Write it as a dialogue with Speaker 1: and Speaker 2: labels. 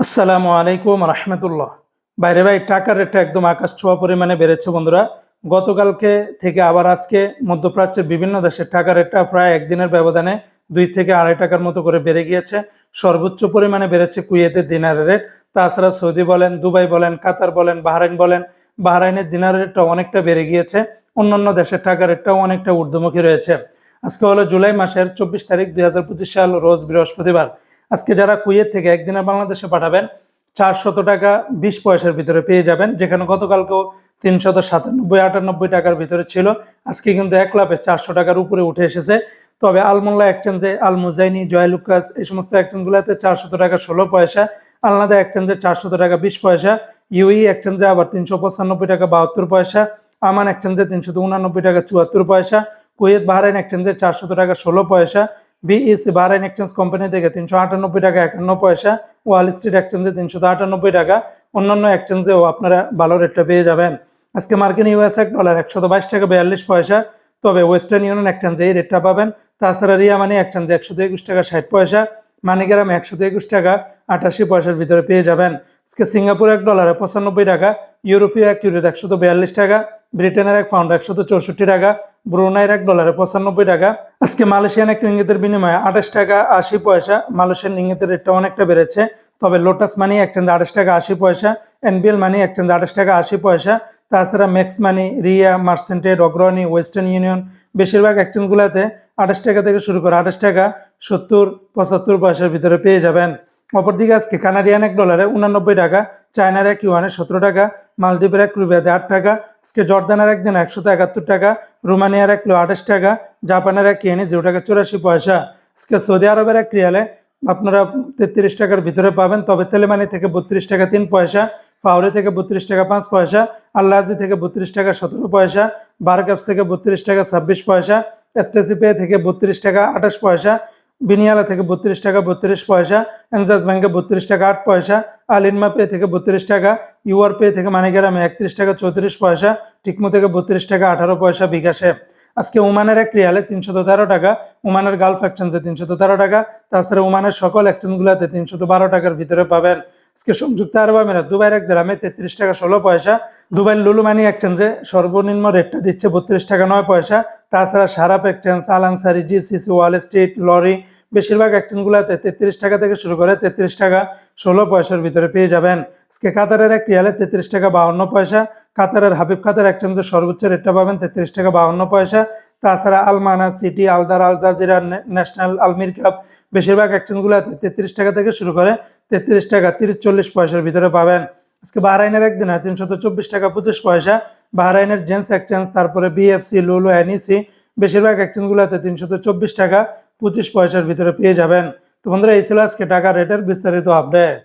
Speaker 1: আসসালামু আলাইকুম রহমতুল্লাহ। বাইরে ভাই, টাকার রেটটা একদম আকাশ ছোঁয়া পরিমাণে বেড়েছে বন্ধুরা। গতকালকে থেকে আবার আজকে মধ্যপ্রাচ্যের বিভিন্ন দেশের টাকার রেটটা প্রায় একদিনের ব্যবধানে দুই থেকে আড়াই টাকার মতো করে বেড়ে গিয়েছে। সর্বোচ্চ পরিমাণে বেড়েছে কুয়েতের দিনারের রেট। তাছাড়া সৌদি বলেন, দুবাই বলেন, কাতার বলেন, বাহরাইন বলেন, বাহরাইনের দিনারের রেটটা অনেকটা বেড়ে গিয়েছে। অন্যান্য দেশের টাকার রেটটাও অনেকটা ঊর্ধ্বমুখী রয়েছে। আজকে হলো জুলাই মাসের চব্বিশ তারিখ দুই হাজার পঁচিশ সাল, রোজ বৃহস্পতিবার। আজকে যারা কুয়েত থেকে একদিনে বাংলাদেশে পাঠাবেন, চারশত টাকা বিশ পয়সার ভিতরে পেয়ে যাবেন, যেখানে গতকালকেও তিনশত সাতানব্বই, আটানব্বই টাকার ভিতরে ছিল। আজকে কিন্তু এক লাভে চারশো টাকার উপরে উঠে এসেছে। তবে আলমোল্লা এক্সচেঞ্জে আল মুজাইনি জয়লুকাস এই সমস্ত এক্সচেঞ্জগুলোতে চারশত টাকা ষোলো পয়সা, আলনাদা এক্সচেঞ্জে চারশত টাকা বিশ পয়সা, ইউই এক্সচেঞ্জে আবার তিনশো পঁচানব্বই টাকা বাহাত্তর পয়সা, আমান এক্সচেঞ্জে তিনশত উনানব্বই টাকা চুয়াত্তর পয়সা, কুয়েত বাহরাইন এক্সচেঞ্জে চারশত টাকা ষোলো পয়সা বিইসি বাহরাইন এক্সচেঞ্জ কোম্পানি থেকে তিনশো আটানব্বই টাকা, একান্ন পয়সা ওয়াল স্ট্রিট এক্সচেঞ্জে তিনশো আটানব্বই টাকা, অন্যান্য এক্সচেঞ্জেও আপনারা ভালো রেটটা পেয়ে যাবেন। আজকে মার্কিন ইউএস এক ডলার একশত বাইশ টাকা, বিয়াল্লিশ পয়সা, তবে ওয়েস্টার্ন ইউনিয়ন এক্সচেঞ্জে এই রেটটা পাবেন। তাছাড়া রিয়া মানি এক্সচেঞ্জে একশো একুশ টাকা, ষাট পয়সা, মানিগ্রাম একশো একুশ টাকা, আটাশি পয়সার ভিতরে পেয়ে যাবেন। আজকে সিঙ্গাপুর এক ডলারে পঁচানব্বই টাকা, ইউরোপীয় এক ইউরোতে একশত বিয়াল্লিশ টাকা ব্রিটেনের এক পাউন্ড একশত চৌষট্টি টাকা, ব্রুনাইয়ের এক ডলারে পঁচানব্বই টাকা। আজকে মালয়েশিয়ান এক রিঙ্গিতের বিনিময়ে আঠাশ টাকা আশি পয়সা, মালয়েশিয়ান রিঙ্গিতের রেটটা অনেকটা বেড়েছে। তবে লোটাস মানি এক্সচেঞ্জ আঠাশ টাকা আশি পয়সা এনবিএল মানি এক্সচেঞ্জ আঠাশ টাকা আশি পয়সা, তাছাড়া ম্যাক্স মানি রিয়া মার্সেন্টেড অগ্রণী ওয়েস্টার্ন ইউনিয়ন বেশিরভাগ এক্সচেঞ্জগুলোতে আঠাশ টাকা থেকে শুরু করে আঠাশ টাকা সত্তর, পঁচাত্তর পয়সার ভিতরে পেয়ে যাবেন। অপরদিকে আজকে কানাডিয়ান এক ডলারে উনানব্বই টাকা চায়নার এক ইউয়ানে সতেরো টাকা মালদ্বীপের এক রুবিয়াতে আট টাকা আজকে জর্দানের একদিন একশত একাত্তর টাকা, রোমানিয়ার এক আঠাশ টাকা, জাপানের এক ইয়েনে জিরো টাকা চুরাশি পয়সা। আজকে সৌদি আরবের এক রিয়ালে আপনারা তেত্রিশ টাকার ভিতরে পাবেন, তবে তেলেমানি থেকে বত্রিশ টাকা তিন পয়সা, ফাউরি থেকে বত্রিশ টাকা পাঁচ পয়সা আল্লাহাজি থেকে বত্রিশ টাকা সতেরো পয়সা, বারকাপস থেকে বত্রিশ টাকা ছাব্বিশ পয়সা এসটিসি পে থেকে বত্রিশ টাকা আঠাশ পয়সা, বিনিয়ালা থেকে বত্রিশ টাকা বত্রিশ পয়সা, এনজাস ব্যাংকে বত্রিশ টাকা আট পয়সা আলিনমা পে থেকে বত্রিশ টাকা, ইউআর পে থেকে মানে মানিগ্রামে একত্রিশ টাকা, চৌত্রিশ পয়সা, টিকমো থেকে বত্রিশ টাকা, আঠারো পয়সা বিকাশে। আজকে ওমানের এক রিয়ালে তিনশত তেরো টাকা ওমানের গালফ এক্সচেঞ্জে তিনশত তেরো টাকা, তাছাড়া ওমানের সকল এক্সচেঞ্জগুলোতে তিনশত বারো টাকার ভিতরে পাবেন। আজকে সংযুক্ত আরব আমিরাত, দুবাইয়ের এক গ্রামে তেত্রিশ টাকা, ষোলো পয়সা, দুবাইয়ের লুলু মানি এক্সচেঞ্জে সর্বনিম্ন রেটটা দিচ্ছে বত্রিশ টাকা, নয় পয়সা, তাছাড়া Sarap exchange, Al Ansari, GCC, Wall Street, lorry, বেশিরভাগ এক্সচেঞ্জগুলোতে তেত্রিশ টাকা থেকে শুরু করে তেত্রিশ টাকা ষোলো পয়সার ভিতরে পেয়ে যাবেন। আজকে কাতারের এক রিয়ালে তেত্রিশ টাকা বাউন্ন পয়সা, কাতারের হাবিব কাতার এক্সচেঞ্জের সর্বোচ্চ রেটটা পাবেন তেত্রিশ টাকা বাউন্ন পয়সা। তাছাড়া আলমানা, সিটি, আলদার, আল জাজিরা ন্যাশনাল আলমির কাপ বেশিরভাগ এক্সচেঞ্জগুলোতে তেত্রিশ টাকা থেকে শুরু করে তেত্রিশ টাকা তিরিশ চল্লিশ পয়সার ভিতরে পাবেন। আজকে বাহরাইনের একদিন হয় তিনশত চব্বিশ টাকা পঁচিশ পয়সা। বাহরাইনের জেন্টস এক্সচেঞ্জ, তারপরে বিএফসি, লুলু, এনইসি, বেশিরভাগ এক্সচেঞ্জগুলোতে তিনশত চব্বিশ টাকা পঁচিশ পয়সার ভিতরে পেয়ে যাবেন। তো বন্ধুরা এই ছিল আজকে টাকা রেটের বিস্তারিত আপডেট